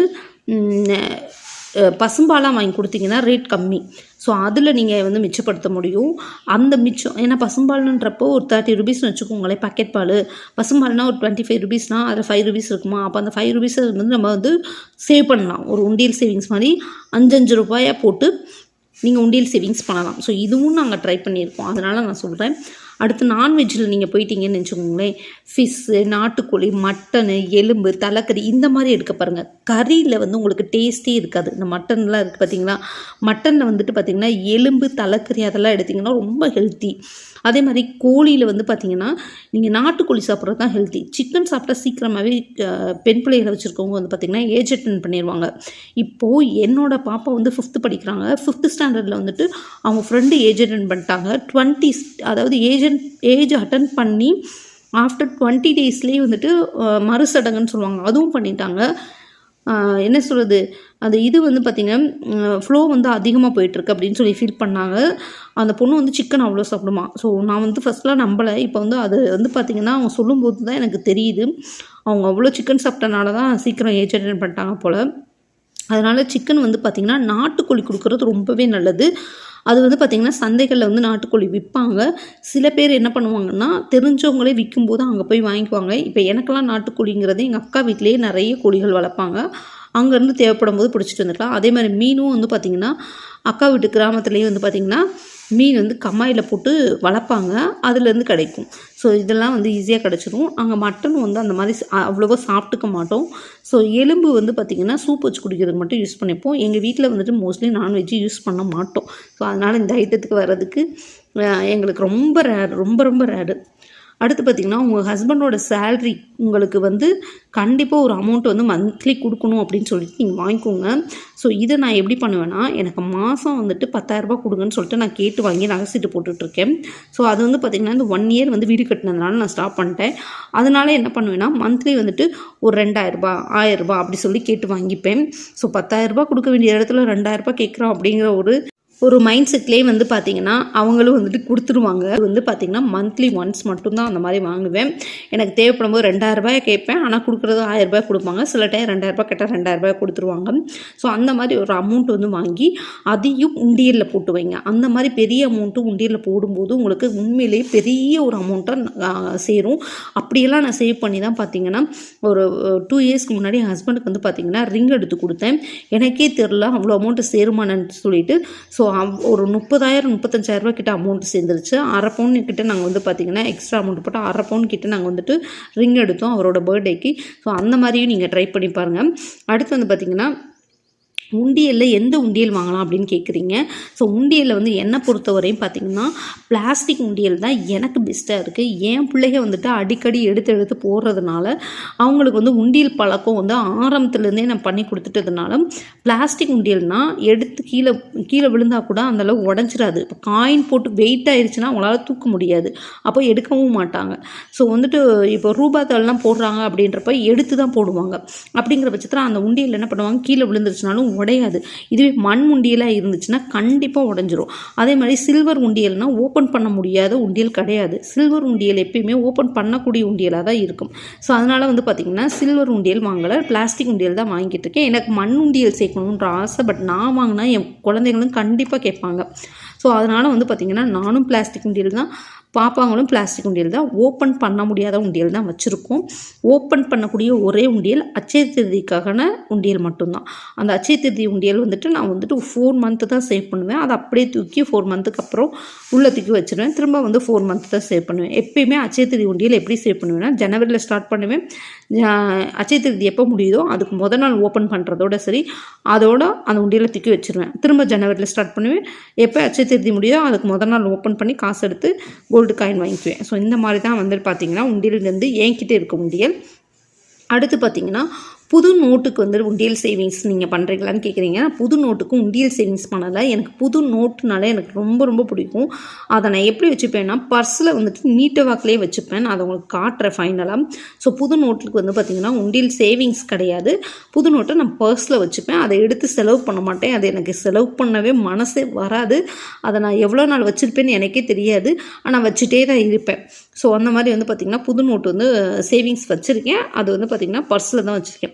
பசும்பாலாக வாங்கி கொடுத்தீங்கன்னா ரேட் கம்மி. ஸோ அதில் நீங்கள் வந்து மிச்சப்படுத்த முடியும். அந்த மிச்சம் ஏன்னா பசும்பால்ன்றப்போ ஒரு தேர்ட்டி ருபீஸ்னு வச்சுக்கோங்களேன் பாக்கெட் பால். பசும்பால்னா ஒரு டுவெண்ட்டி ஃபைவ் ருபீஸ்னால் அதில் ஃபைவ் ருபீஸ் இருக்குமா? அப்போ அந்த ஃபைவ் ருபீஸை வந்து நம்ம வந்து சேவ் பண்ணலாம். ஒரு உண்டியல் சேவிங்ஸ் மாதிரி அஞ்சஞ்சு ரூபாயாக போட்டு நீங்கள் உண்டியல் சேவிங்ஸ் பண்ணலாம். ஸோ இதுவும் நாங்கள் ட்ரை பண்ணியிருக்கோம். அதனால் நான் சொல்கிறேன் அடுத்து நான்வெஜ்ஜில் நீங்கள் போயிட்டீங்கன்னு வச்சுக்கோங்களேன் ஃபிஷ்ஷு நாட்டுக்கோழி மட்டனு எலும்பு தலைக்கறி இந்த மாதிரி எடுக்க பாருங்கள் கறியில் வந்து உங்களுக்கு டேஸ்ட்டே இருக்காது. இந்த மட்டன்லாம் இருக்குது பார்த்தீங்களா மட்டனில் வந்துட்டு பார்த்தீங்கன்னா எலும்பு தலைக்கறி அதெல்லாம் எடுத்திங்கன்னா ரொம்ப ஹெல்த்தி அதே மாதிரி கோழியில் வந்து பார்த்தீங்கன்னா நீங்கள் நாட்டுக்கோழி சாப்பிட்றது தான் ஹெல்த்தி சிக்கன் சாப்பிட்டா சீக்கிரமாகவே பெண் பிள்ளைகளை வச்சுருக்கவங்க வந்து பார்த்திங்கன்னா ஏஜ் அட்டன் பண்ணிடுவாங்க இப்போது என்னோட பாப்பா வந்து ஃபிஃப்த்து படிக்கிறாங்க. ஃபிஃப்த்து ஸ்டாண்டர்டில் வந்துட்டு அவங்க ஃப்ரெண்டு ஏஜ் அட்டன் பண்ணிட்டாங்க. டுவெண்ட்டி அதாவது ஏஜ் ஏஜென்ட் ஏஜ் அட்டன் பண்ணி ஆஃப்டர் டுவெண்ட்டி டேஸ்லேயே வந்துட்டு மறுசடங்குன்னு சொல்லுவாங்க. அதுவும் பண்ணிட்டாங்க. என்ன சொல்கிறது அந்த இது வந்து பார்த்திங்கன்னா ஃப்ளோ வந்து அதிகமாக போயிட்டுருக்கு அப்படின்னு சொல்லி ஃபீல் பண்ணாங்க. அந்த பொண்ணு வந்து சிக்கன் அவ்வளோ சாப்பிடுமா. ஸோ நான் வந்து ஃபஸ்ட்லாம் நம்பலை. இப்போ வந்து அது வந்து பார்த்திங்கன்னா அவங்க சொல்லும்போது தான் எனக்கு தெரியுது. அவங்க அவ்வளோ சிக்கன் சாப்பிட்டனால தான் சீக்கிரம் ஏஜ் அட்டன் பண்ணிட்டாங்க போல். அதனால் சிக்கன் வந்து பார்த்திங்கன்னா நாட்டுக்கோழி கொடுக்குறது ரொம்பவே நல்லது. அது வந்து பார்த்திங்கன்னா சந்தைகளில் வந்து நாட்டுக்கோழி விற்பாங்க சில பேர் என்ன பண்ணுவாங்கன்னா தெரிஞ்சவங்களே விற்கும்போது அங்கே போய் வாங்கிக்குவாங்க. இப்போ எனக்கெல்லாம் நாட்டுக்கோழிங்கிறது எங்கள் அக்கா வீட்டிலேயே நிறைய கோழிகள் வளர்ப்பாங்க. அங்கேருந்து தேவைப்படும் போது பிடிச்சிட்டு வந்துக்கலாம். அதே மாதிரி மீனும் வந்து பார்த்திங்கன்னா அக்கா வீட்டு கிராமத்துலேயே வந்து பார்த்திங்கன்னா மீன் வந்து கம்மாயில் போட்டு வளர்ப்பாங்க. அதுலேருந்து கிடைக்கும். ஸோ இதெல்லாம் வந்து ஈஸியாக கிடச்சிரும். அங்கே மட்டன் வந்து அந்த மாதிரி அவ்வளோவா சாப்பிட்டுக்க மாட்டோம். ஸோ எலும்பு வந்து பார்த்திங்கன்னா சூப் வச்சு குடிக்கிறதுக்கு மட்டும் யூஸ் பண்ணிப்போம். எங்கள் வீட்டில் வந்துட்டு மோஸ்ட்லி நான்வெஜ்ஜு யூஸ் பண்ண மாட்டோம். ஸோ அதனால் இந்த ஐட்டத்துக்கு வர்றதுக்கு எங்களுக்கு ரொம்ப ரேர் ரொம்ப ரொம்ப ரேரு அடுத்து பார்த்திங்கன்னா உங்கள் ஹஸ்பண்டோட சேல்ரி உங்களுக்கு வந்து கண்டிப்பாக ஒரு அமௌண்ட் வந்து மந்த்லி கொடுக்கணும் அப்படின்னு சொல்லிட்டு நீங்கள் வாங்கிக்கோங்க. ஸோ இதை நான் எப்படி பண்ணுவேன்னா எனக்கு மாதம் வந்துட்டு பத்தாயிரரூபா கொடுங்கன்னு சொல்லிட்டு நான் கேட்டு வாங்கி நகைச்சிட்டு போட்டுட்ருக்கேன். ஸோ அது வந்து பார்த்திங்கன்னா இந்த ஒன் இயர் வந்து வீடு கட்டினதுனால நான் ஸ்டாப் பண்ணிட்டேன். அதனால என்ன பண்ணுவேன்னா மந்த்லி வந்துட்டு ஒரு ரெண்டாயிரரூபா ஆயிரரூபா அப்படி சொல்லி கேட்டு வாங்கிப்பேன். ஸோ பத்தாயிரரூபா கொடுக்க வேண்டிய இடத்துல ரெண்டாயிரரூபா கேட்குறோம் அப்படிங்கிற ஒரு ஒரு மைண்ட் செட்லேயே வந்து பார்த்தீங்கன்னா அவங்களும் வந்துட்டு கொடுத்துருவாங்க. வந்து பார்த்தீங்கன்னா மந்த்லி ஒன்ஸ் மட்டும்தான் அந்த மாதிரி வாங்குவேன். எனக்கு தேவைப்படும் போது ரெண்டாயிரரூபாய் கேட்பேன். ஆனால் கொடுக்குறது ஆயிரரூபாய் கொடுப்பாங்க. சில டைம் ரெண்டாயிரரூபா கேட்டால் ரெண்டாயிரரூபாய் கொடுத்துருவாங்க. ஸோ அந்த மாதிரி ஒரு அமௌண்ட் வந்து வாங்கி அதையும் உண்டியலில் போட்டு வைங்க. அந்த மாதிரி பெரிய அமௌண்ட்டும் உண்டியலில் போடும்போது உங்களுக்கு உண்மையிலேயே பெரிய ஒரு அமௌண்ட்டாக சேரும். அப்படியெல்லாம் நான் சேவ் பண்ணி தான் பார்த்தீங்கன்னா ஒரு டூ இயர்ஸ்க்கு முன்னாடி ஹஸ்பண்டுக்கு வந்து பார்த்தீங்கன்னா ரிங் எடுத்து கொடுத்தேன். எனக்கே தெரில அவ்வளோ அமௌண்ட்டு சேருமானு சொல்லிட்டு. ஸோ ஒரு முப்பதாயிரம் முப்பத்தஞ்சாயிரரூபா கிட்ட அமௌண்ட் சேர்ந்துருச்சு. அரை பவுன் கிட்ட நாங்கள் வந்து பார்த்திங்கன்னா எக்ஸ்ட்ரா அமௌண்ட் போட்டு அரை பவுன் கிட்ட நாங்கள் வந்துட்டு ரிங் எடுத்தோம் அவரோட பர்த்டேக்கு ஸோ அந்த மாதிரியும் நீங்கள் ட்ரை பண்ணி பாருங்கள் அடுத்து வந்து பார்த்திங்கன்னா உண்டியலில் எந்த உண்டியல் வாங்கலாம் அப்படின்னு கேட்குறீங்க ஸோ உண்டியலில் வந்து என்னை பொறுத்தவரையும் பார்த்திங்கன்னா பிளாஸ்டிக் உண்டியல் தான் எனக்கு பெஸ்ட்டாக இருக்குது என் பிள்ளைங்க வந்துட்டு அடிக்கடி எடுத்து எடுத்து போடுறதுனால அவங்களுக்கு வந்து உண்டியல் பழக்கம் வந்து ஆரம்பத்துலேருந்தே நான் பண்ணி கொடுத்துட்டதுனால பிளாஸ்டிக் உண்டியல்னால் எடுத்து கீழே கீழே விழுந்தால் கூட அந்தளவு உடஞ்சிடாது இப்போ காயின் போட்டு வெயிட் ஆயிடுச்சுன்னா அவங்களால தூக்க முடியாது. அப்போ எடுக்கவும் மாட்டாங்க. ஸோ வந்துட்டு இப்போ ரூபாத்தாள்லாம் போடுறாங்க அப்படின்றப்ப எடுத்து தான் போடுவாங்க. அப்படிங்கிற பட்சத்தில் அந்த உண்டியல் என்ன பண்ணுவாங்க? கீழே விழுந்துருச்சுனாலும் உடையாது. இதுவே மண் உண்டியலாக இருந்துச்சுன்னா கண்டிப்பாக உடஞ்சிரும். அதே மாதிரி சில்வர் உண்டியல்னால் ஓப்பன் பண்ண முடியாத உண்டியல் கிடையாது. சில்வர் உண்டியல் எப்பயுமே ஓப்பன் பண்ணக்கூடிய உண்டியலாக தான் இருக்கும். ஸோ அதனால் வந்து பார்த்திங்கன்னா சில்வர் உண்டியல் வாங்கலை பிளாஸ்டிக் உண்டியல் தான் வாங்கிட்டு இருக்கேன். எனக்கு மண் உண்டியல் சேர்க்கணுன்ற ஆசை பட் நான் வாங்கினா என் குழந்தைங்களும் கண்டிப்பாக கேட்பாங்க. ஸோ அதனால் வந்து பார்த்திங்கன்னா நானும் பிளாஸ்டிக் உண்டியல் தான் பாப்பாங்களும் பிளாஸ்டிக் உண்டியல் தான். ஓப்பன் பண்ண முடியாத உண்டியல் தான் வச்சுருக்கோம். ஓப்பன் பண்ணக்கூடிய ஒரே உண்டியல் அச்சய திருதிக்கான உண்டியல் மட்டும்தான். அந்த அச்சய திருதி உண்டியல் வந்துட்டு நான் வந்துட்டு ஃபோர் மந்த்து தான் சேவ் பண்ணுவேன். அதை அப்படியே தூக்கி ஃபோர் மந்த்துக்கு அப்புறம் உள்ள தூக்கி வச்சுருவேன். திரும்ப வந்து ஃபோர் மந்த்து தான் சேவ் பண்ணுவேன். எப்பயுமே அச்சய திருதி உண்டியல் எப்படி சேவ் பண்ணுவேன்னா ஜனவரியில் ஸ்டார்ட் பண்ணுவேன். அச்சய திருதி எப்போ முடியுதோ அதுக்கு முத நாள் ஓப்பன் பண்ணுறதோட சரி அதோட அந்த உண்டியலை திக்கி வச்சுருவேன். திரும்ப ஜனவரியில் ஸ்டார்ட் பண்ணுவேன். எப்போ அச்சய திருதி முடியுதோ அதுக்கு முத நாள் ஓப்பன் பண்ணி காசு எடுத்து கோல்டு காயின் வாங்கிக்குவேன். ஸோ இந்த மாதிரி தான் வந்துட்டு பார்த்தீங்கன்னா உண்டியல்லேருந்து என்கிட்ட இருக்க உண்டியல். அடுத்து பார்த்தீங்கன்னா புது நோட்டுக்கு வந்து உண்டியல் சேவிங்ஸ் நீங்கள் பண்ணுறீங்களான்னு கேட்குறீங்க புது நோட்டுக்கும் உண்டியல் சேவிங்ஸ் பண்ணலை. எனக்கு புது நோட்டுனாலே எனக்கு ரொம்ப ரொம்ப பிடிக்கும். அதை நான் எப்படி வச்சுப்பேன்னா பர்ஸில் வந்துட்டு நீட்ட வாக்கிலே வச்சுப்பேன். நான் அதை உங்களுக்கு காட்டுறேன் ஃபைனலாக ஸோ புது நோட்டுக்கு வந்து பார்த்திங்கன்னா உண்டியல் சேவிங்ஸ் கிடையாது. புது நோட்டை நான் பர்ஸில் வச்சுப்பேன். அதை எடுத்து செலவு பண்ண மாட்டேன். அது எனக்கு செலவு பண்ணவே மனசே வராது. அதை நான் எவ்வளோ நாள் வச்சுருப்பேன்னு எனக்கே தெரியாது. ஆனால் வச்சுட்டே தான் இருப்பேன். ஸோ அந்த மாதிரி வந்து பார்த்திங்கன்னா புது நோட்டு வந்து சேவிங்ஸ் வச்சுருக்கேன். அது வந்து பார்த்திங்கன்னா பர்ஸில் தான் வச்சுருக்கேன்.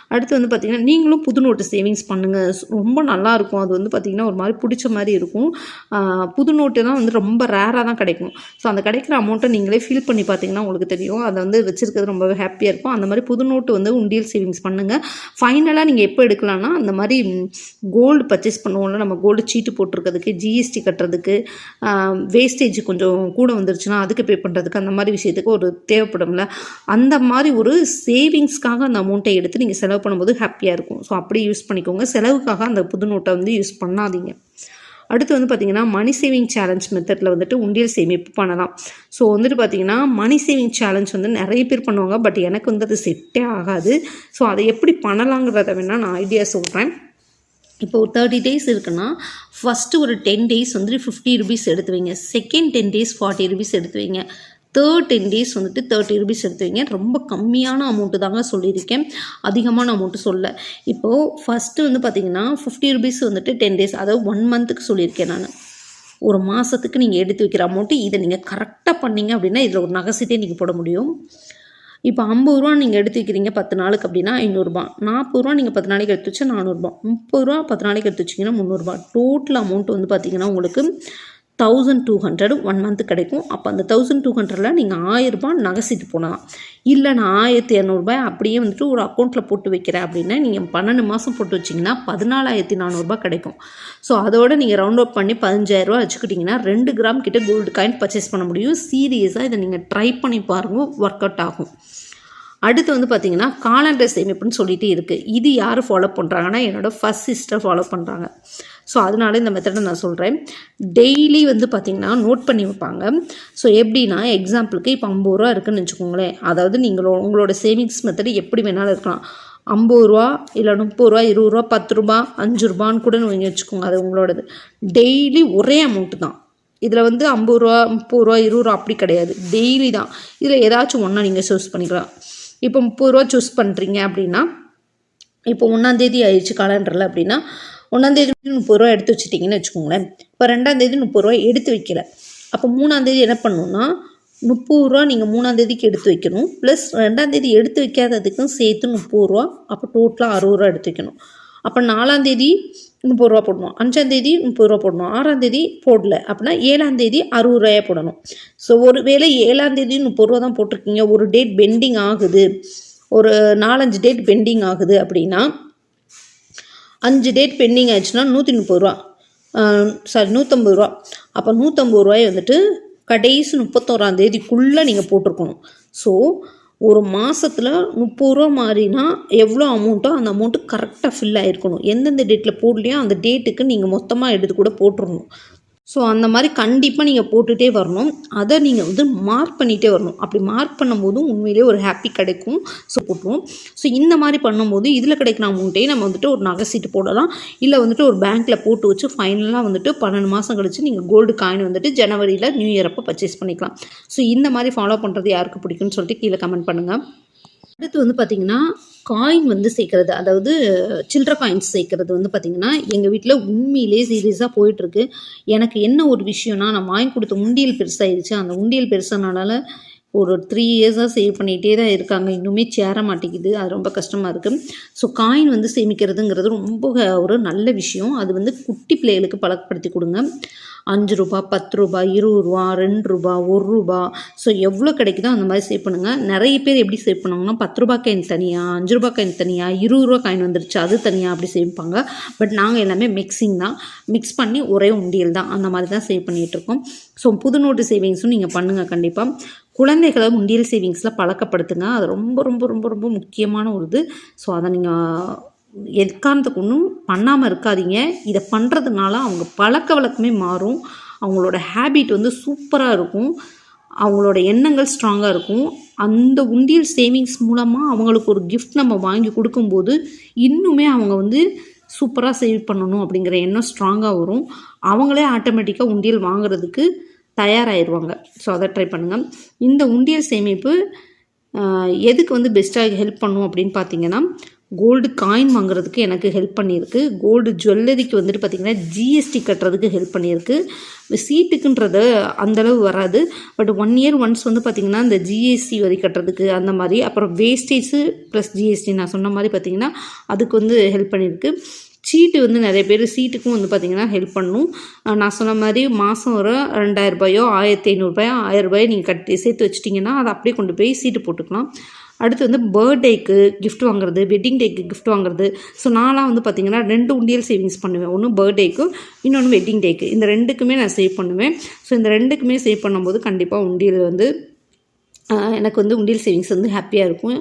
அடுத்து வந்து பார்த்திங்கன்னா நீங்களும் புது நோட்டு சேவிங்ஸ் பண்ணுங்கள் ரொம்ப நல்லாயிருக்கும் அது வந்து பார்த்திங்கன்னா ஒரு மாதிரி பிடிச்ச மாதிரி இருக்கும். புது நோட்டு தான் வந்து ரொம்ப ரேராக தான் கிடைக்கும். ஸோ அந்த கிடைக்கிற அமௌண்ட்டை நீங்களே ஃபீல் பண்ணி பார்த்தீங்கன்னா உங்களுக்கு தெரியும். அதை வந்து வச்சுருக்கிறது ரொம்பவே ஹாப்பியாக இருக்கும். அந்த மாதிரி புது நோட்டு வந்து உண்டியல் சேவிங்ஸ் பண்ணுங்கள் ஃபைனலாக நீங்கள் எப்போ எடுக்கலாம்னா அந்த மாதிரி கோல்டு பர்ச்சேஸ் பண்ணுவோம்ல நம்ம கோல்டு சீட்டு போட்டிருக்கிறதுக்கு ஜிஎஸ்டி கட்டுறதுக்கு வேஸ்டேஜ் கொஞ்சம் கூட வந்துருச்சுன்னா அதுக்கு பே பண்ணுறதுக்கு அந்த மாதிரி விஷயத்துக்கு ஒரு தேவைப்படும்ல. அந்த மாதிரி ஒரு சேவிங்ஸ்க்காக அந்த அமௌண்ட்டை எடுத்து நீங்கள் செலவு பண்ணும்போது ஹாப்பியாக இருக்கும். ஸோ அப்படி யூஸ் பண்ணிக்கோங்க. செலவுக்காக அந்த புது நோட்டை வந்து யூஸ் பண்ணாதீங்க. அடுத்து வந்து பார்த்திங்கன்னா மணி சேவிங் சேலஞ்ச் மெத்தடில் வந்துட்டு உண்டியல் சேமிப்பு பண்ணலாம். ஸோ வந்துட்டு பார்த்திங்கன்னா மணி சேவிங் சேலஞ்ச் வந்து நிறைய பேர் பண்ணுவாங்க. பட் எனக்கு வந்து அது செட்டே ஆகாது. ஸோ அதை எப்படி பண்ணலாங்கிறத வேணால் நான் ஐடியா சொல்கிறேன் இப்போ ஒரு தேர்ட்டி டேஸ் இருக்குன்னா ஃபஸ்ட்டு ஒரு டென் டேஸ் வந்துட்டு ஃபிஃப்டி ருபீஸ் எடுத்து வைங்க. Second ten days forty rupees எடுத்து வைங்க. தேர்ட் டென் டேஸ் வந்துட்டு தேர்ட்டி ருபீஸ் எடுத்து வைங்க ரொம்ப கம்மியான அமௌண்ட்டு தாங்க சொல்லியிருக்கேன். அதிகமான அமௌண்ட்டு சொல்ல. இப்போது ஃபஸ்ட்டு வந்து பார்த்திங்கன்னா ஃபிஃப்டி ருபீஸ் வந்துட்டு டென் டேஸ் அதாவது ஒன் மந்த்துக்கு சொல்லியிருக்கேன் நான். ஒரு மாதத்துக்கு நீங்கள் எடுத்து வைக்கிற அமௌண்ட்டு இதை நீங்கள் கரெக்டாக பண்ணீங்க அப்படின்னா இதில் ஒரு நகைசீட்டே நீங்கள் போட முடியும். இப்போ ஐம்பது ரூபா நீங்கள் எடுத்து வைக்கிறீங்க பத்து நாளுக்கு அப்படின்னா ஐநூறுரூபா நாற்பது ரூபா நீங்கள் பத்து நாளைக்கு எடுத்து வச்சா நானூறுரூபா முப்பது ரூபா பத்து நாளைக்கு எடுத்து வச்சிங்கன்னா முந்நூறுரூபா டோட்டல் அமௌண்ட் வந்து பார்த்தீங்கன்னா உங்களுக்கு thousand two hundred one month கிடைக்கும். அப்போ அந்த தௌசண்ட் டூ ஹண்ட்ரடில் நீங்கள் ஆயிரரூபா நகைச்சிட்டு போனலாம் இல்லை நான் ஆயிரத்தி இரநூறுபா அப்படியே வந்துட்டு ஒரு அக்கௌண்ட்டில் போட்டு வைக்கிறேன் அப்படின்னா நீங்கள் பன்னெண்டு மாதம் போட்டு வச்சிங்கன்னா பதினாலாயிரத்தி நானூறுரூபா கிடைக்கும். ஸோ அதோட நீங்கள் ரவுண்ட் அப் பண்ணி பதினஞ்சாயிரரூபா வச்சுக்கிட்டிங்கன்னா ரெண்டு கிராம் கிட்ட கோல்டு காயின் பர்ச்சேஸ் பண்ண முடியும். சீரியஸாக இதை நீங்கள் ட்ரை பண்ணி பாருங்கள் ஒர்க் அவுட் ஆகும். அடுத்து வந்து பார்த்தீங்கன்னா காலண்டர் சேமிப்புன்னு சொல்லிட்டு இருக்குது இது யார் ஃபாலோ பண்ணுறாங்கன்னா என்னோடய ஃபஸ்ட் சிஸ்டர் ஃபாலோ பண்ணுறாங்க ஸோ அதனால இந்த மெத்தடை நான் சொல்கிறேன் டெய்லி வந்து பார்த்திங்கன்னா நோட் பண்ணி வைப்பாங்க. ஸோ எப்படின்னா எக்ஸாம்பிளுக்கு இப்போ ஐம்பது ரூபா இருக்குன்னு வச்சுக்கோங்களேன். அதாவது நீங்கள் உங்களோட சேவிங்ஸ் மெத்தடு எப்படி வேணாலும் இருக்கலாம். ஐம்பது ரூபா இல்லை முப்பது ரூபா இருபது ரூபா பத்து ரூபா அஞ்சு ரூபான்னு கூட வாங்கி வச்சுக்கோங்க. அது உங்களோடது. டெய்லி ஒரே அமௌண்ட்டு தான். இதில் வந்து ஐம்பது ரூபா முப்பது ரூபா இருபது ரூபா அப்படி கிடையாது. டெய்லி தான். இதில் ஏதாச்சும் ஒன்றா நீங்கள் சூஸ் பண்ணிக்கலாம். இப்போ முப்பது ரூபா சூஸ் பண்ணுறீங்க அப்படின்னா இப்போ ஒன்றாந்தேதி ஆயிடுச்சு காலண்டரில் அப்படின்னா ஒன்றாந்தேதி முப்பது ரூபா எடுத்து வச்சிட்டிங்கன்னு வச்சுக்கோங்களேன். இப்போ ரெண்டாந்தேதி முப்பது ரூபா எடுத்து வைக்கல. அப்போ மூணாந்தேதி என்ன பண்ணணும்னா முப்பது ரூபா நீங்கள் மூணாந்தேதிக்கு எடுத்து வைக்கணும். ப்ளஸ் ரெண்டாந்தேதி எடுத்து வைக்காததுக்கும் சேர்த்து முப்பது ரூபா அப்போ டோட்டலாக அறுபது ரூபா எடுத்து வைக்கணும். அப்போ நாலாந்தேதி முப்பது ரூபா போடணும். அஞ்சாந்தேதி முப்பது ரூபா போடணும். ஆறாந்தேதி போடல அப்படின்னா ஏழாந்தேதி அறுபது ரூபாயா போடணும். ஸோ ஒரு வேளை ஏழாந்தேதி முப்பது ரூபா தான் போட்டிருக்கீங்க. ஒரு டேட் பெண்டிங் ஆகுது. ஒரு நாலஞ்சு டேட் பெண்டிங் ஆகுது அப்படின்னா அஞ்சு டேட் பெண்டிங் ஆயிடுச்சுன்னா நூற்றி முப்பது ரூபா. சாரி நூற்றம்பது ரூபா. அப்போ நூற்றம்பது ரூபாய் வந்துட்டு கடைசி முப்பத்தோராம் தேதிக்குள்ளே நீங்கள் போட்டிருக்கணும். ஸோ ஒரு மாதத்தில் முப்பது ரூபா மாறினா எவ்வளோ அமௌண்ட்டோ அந்த அமௌண்ட்டு கரெக்டாக ஃபில் ஆகிருக்கணும் எந்தெந்த டேட்டில் போடலையோ அந்த டேட்டுக்கு நீங்கள் மொத்தமாக எடுத்து கூட போட்டுருணும் ஸோ அந்த மாதிரி கண்டிப்பாக நீங்கள் போட்டுகிட்டே வரணும். அதை நீங்கள் வந்து மார்க் பண்ணிகிட்டே வரணும். அப்படி மார்க் பண்ணும்போதும் உண்மையிலேயே ஒரு ஹாப்பி கிடைக்கும். ஸோ போட்டுருவோம். ஸோ இந்த மாதிரி பண்ணும்போது இதில் கிடைக்கிற அமௌண்ட்டே நம்ம வந்துட்டு ஒரு நகை சீட்டு போடலாம். இல்லை வந்துட்டு ஒரு பேங்க்கில் போட்டு வச்சு ஃபைனலாக வந்துட்டு பன்னெண்டு மாதம் கழிச்சு நீங்கள் கோல்டு காயின் வந்துட்டு ஜனவரியில் நியூ இயர் அப்போ பர்ச்சேஸ் பண்ணிக்கலாம். ஸோ இந்த மாதிரி ஃபாலோ பண்ணுறது யாருக்கு பிடிக்கும்னு சொல்லிட்டு கீழே கமெண்ட் பண்ணுங்கள் அடுத்து வந்து பார்த்திங்கன்னா காயின் வந்து சேர்க்குறது அதாவது சில்லற காயின்ஸ் சேர்க்குறது வந்து பார்த்திங்கன்னா எங்கள் வீட்டில் உண்மையிலே சீரியஸாக போயிட்டுருக்கு. எனக்கு என்ன ஒரு விஷயம்னா நான் வாங்கி கொடுத்த உண்டியல் பெருசாகிடுச்சு அந்த உண்டியல் பெருசானால ஒரு த்ரீ இயர்ஸாக சேவ் பண்ணிகிட்டே தான் இருக்காங்க. இன்னுமே சேர மாட்டேங்குது. அது ரொம்ப கஷ்டமாக இருக்குது ஸோ காயின் வந்து சேமிக்கிறதுங்கிறது ரொம்ப ஒரு நல்ல விஷயம். அது வந்து குட்டி பிள்ளைகளுக்கு பழக்கப்படுத்தி கொடுங்க. அஞ்சு ரூபா பத்து ரூபா இருபது ரூபா ரெண்டு ரூபா ஒரு ரூபா. ஸோ எவ்வளோ கிடைக்குதோ அந்த மாதிரி சேவ் பண்ணுங்கள் நிறைய பேர் எப்படி சேவ் பண்ணுவாங்கன்னா பத்து ரூபா காயின் தனியாக அஞ்சு ரூபா காயின் தனியாக இருபது ரூபா காயின் வந்துருச்சு அது தனியாக அப்படி சேமிப்பாங்க பட் நாங்கள் எல்லாமே மிக்சிங் தான். மிக்ஸ் பண்ணி ஒரே உண்டியல் தான். அந்த மாதிரி தான் சேவ் பண்ணிகிட்ருக்கோம் ஸோ புது நோட்டு சேவிங்ஸும் நீங்கள் பண்ணுங்கள் கண்டிப்பாக குழந்தைகளை உண்டியல் சேவிங்ஸில் பழக்கப்படுத்துங்க. அது ரொம்ப ரொம்ப ரொம்ப ரொம்ப முக்கியமான ஒரு இது. ஸோ அதை நீங்கள் எக்காரணத்துக்கு ஒன்றும் பண்ணாமல் இருக்காதீங்க. இதை பண்ணுறதுனால அவங்க பழக்க வழக்கமே மாறும். அவங்களோட ஹேபிட் வந்து சூப்பராக இருக்கும். அவங்களோட எண்ணங்கள் ஸ்ட்ராங்காக இருக்கும். அந்த உண்டியல் சேவிங்ஸ் மூலமாக அவங்களுக்கு ஒரு கிஃப்ட் நம்ம வாங்கி கொடுக்கும்போது இன்னுமே அவங்க வந்து சூப்பராக சேவ் பண்ணணும் அப்படிங்கிற எண்ணம் ஸ்ட்ராங்காக வரும். அவங்களே ஆட்டோமேட்டிக்காக உண்டியல் வாங்குறதுக்கு தயாராகிடுவாங்க ஸோ அதை ட்ரை பண்ணுங்கள் இந்த உண்டியல் சேமிப்பு எதுக்கு வந்து பெஸ்ட்டாக ஹெல்ப் பண்ணும் அப்படின்னு பார்த்தீங்கன்னா கோல்டு காயின் வாங்குறதுக்கு எனக்கு ஹெல்ப் பண்ணியிருக்கு. கோல்டு ஜுவல்லரிக்கு வந்துட்டு பார்த்திங்கன்னா ஜிஎஸ்டி கட்டுறதுக்கு ஹெல்ப் பண்ணியிருக்கு. சீட்டுக்குன்றது அந்தளவு வராது. பட் ஒன் இயர் ஒன்ஸ் வந்து பார்த்திங்கன்னா இந்த ஜிஎஸ்டி வரி கட்டுறதுக்கு அந்த மாதிரி அப்புறம் வேஸ்டேஜு ப்ளஸ் ஜிஎஸ்டி நான் சொன்ன மாதிரி பார்த்திங்கன்னா அதுக்கு வந்து ஹெல்ப் பண்ணியிருக்கு. சீட்டு வந்து நிறைய பேர் சீட்டுக்கும் வந்து பார்த்திங்கன்னா ஹெல்ப் பண்ணும். நான் சொன்ன மாதிரி மாதம் ஒரு ரெண்டாயிரரூபாயோ ஆயிரத்தி ஐநூறுபாயோ ஆயிரரூபாயோ நீங்கள் கட்டி சேர்த்து வச்சிட்டிங்கன்னா அதை அப்படியே கொண்டு போய் சீட்டு போட்டுக்கலாம். அடுத்து வந்து பர்த்டேக்கு கிஃப்ட் வாங்குறது வெட்டிங் டேக்கு கிஃப்ட் வாங்குறது. ஸோ நான்லாம் வந்து பார்த்திங்கன்னா ரெண்டு உண்டியல் சேவிங்ஸ் பண்ணுவேன். ஒன்று பர்த்டேக்கு இன்னொன்று வெட்டிங் டேக்கு இந்த ரெண்டுக்குமே நான் சேவ் பண்ணுவேன். ஸோ இந்த ரெண்டுக்குமே சேவ் பண்ணும்போது கண்டிப்பாக உண்டியல் வந்து எனக்கு வந்து உண்டியல் சேவிங்ஸ் வந்து ஹாப்பியாக இருக்கும்.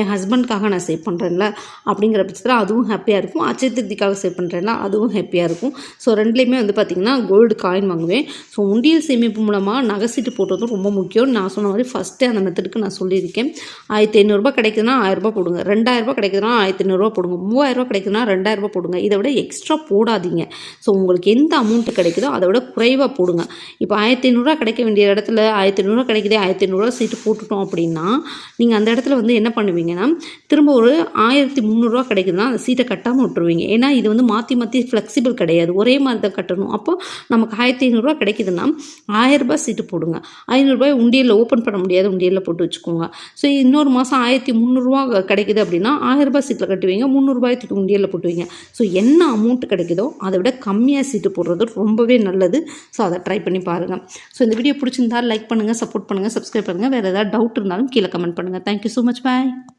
என் ஹஸ்பண்ட்காக நான் சேவ் பண்ணுறேன்ல அப்படிங்கிற பட்சத்தில் அதுவும் ஹாப்பியாக இருக்கும். அச்சய திருப்திக்காக சேவ் பண்ணுறேன்ல அதுவும் ஹாப்பியாக இருக்கும். ஸோ ரெண்டுலேயுமே வந்து பார்த்திங்கன்னா கோல்டு காயின் வாங்குவேன். ஸோ உண்டியல் சேமிப்பு மூலமாக நகை சீட்டு போட்டதும் ரொம்ப முக்கியம். நான் சொன்ன மாதிரி ஃபஸ்ட்டே அந்த மெத்தடுக்கு நான் சொல்லியிருக்கேன். ஆயிரத்தி ஐநூறுரூபா கிடைக்குதுன்னா ஆயிரரூபா போடுங்க. ரெண்டாயிரரூபா கிடைக்குதுன்னா ஆயிரத்தி ஐநூறுரூவா போடுங்க. மூவாயிரரூபா கிடைக்குதுன்னா ரெண்டாயிரரூபா போடுங்க. இதை விட எக்ஸ்ட்ரா போடாதீங்க. ஸோ உங்களுக்கு எந்த அமௌண்ட்டு கிடைக்குதோ அதை விட குறைவாக போடுங்க. இப்போ ஆயிரத்தி ஐநூறுரூவா கிடைக்க வேண்டிய இடத்துல ஆயிரத்தி ஐநூறுரூவா கிடைக்குதே ஆயிரத்தி ஐநூறுரூவா சீட்டு போட்டுட்டோம் அப்படின்னா நீங்கள் அந்த இடத்துல வந்து என்ன பண்ணுவீங்க? பண்ணுவீங்கன்னா திரும்ப ஒரு ஆயிரத்தி முந்நூறுரூவா கிடைக்குதுன்னா அந்த சீட்டை கட்டாமல் விட்டுருவீங்க. ஏன்னா இது வந்து மாற்றி மாற்றி ஃப்ளெக்சிபிள் கிடையாது. ஒரே மாதிரி தான் கட்டணும். அப்போ நமக்கு ஆயிரத்தி ஐநூறுரூவா கிடைக்குதுன்னா ஆயிரரூபா சீட்டு போடுங்க. ஐநூறுரூபாய் உண்டியலில் ஓப்பன் பண்ண முடியாது. உண்டியலில் போட்டு வச்சுக்கோங்க. ஸோ இன்னொரு மாதம் ஆயிரத்தி முந்நூறுரூவா கிடைக்குது அப்படின்னா ஆயிரரூபா சீட்டில் கட்டுவீங்க. முந்நூறுபாயத்துக்கு உண்டியலில் போட்டுவீங்க. ஸோ என்ன அமௌண்ட் கிடைக்குதோ அதை விட கம்மியாக சீட்டு போடுறது ரொம்பவே நல்லது. ஸோ அதை ட்ரை பண்ணி பாருங்கள் ஸோ இந்த வீடியோ பிடிச்சிருந்தா லைக் பண்ணுங்கள் சப்போர்ட் பண்ணுங்கள் சப்ஸ்கிரைப் பண்ணுங்கள் வேறு ஏதாவது டவுட் இருந்தாலும் கீழே கமெண்ட் பண்ணுங்கள் தேங்க்யூ ஸோ மச் பாய்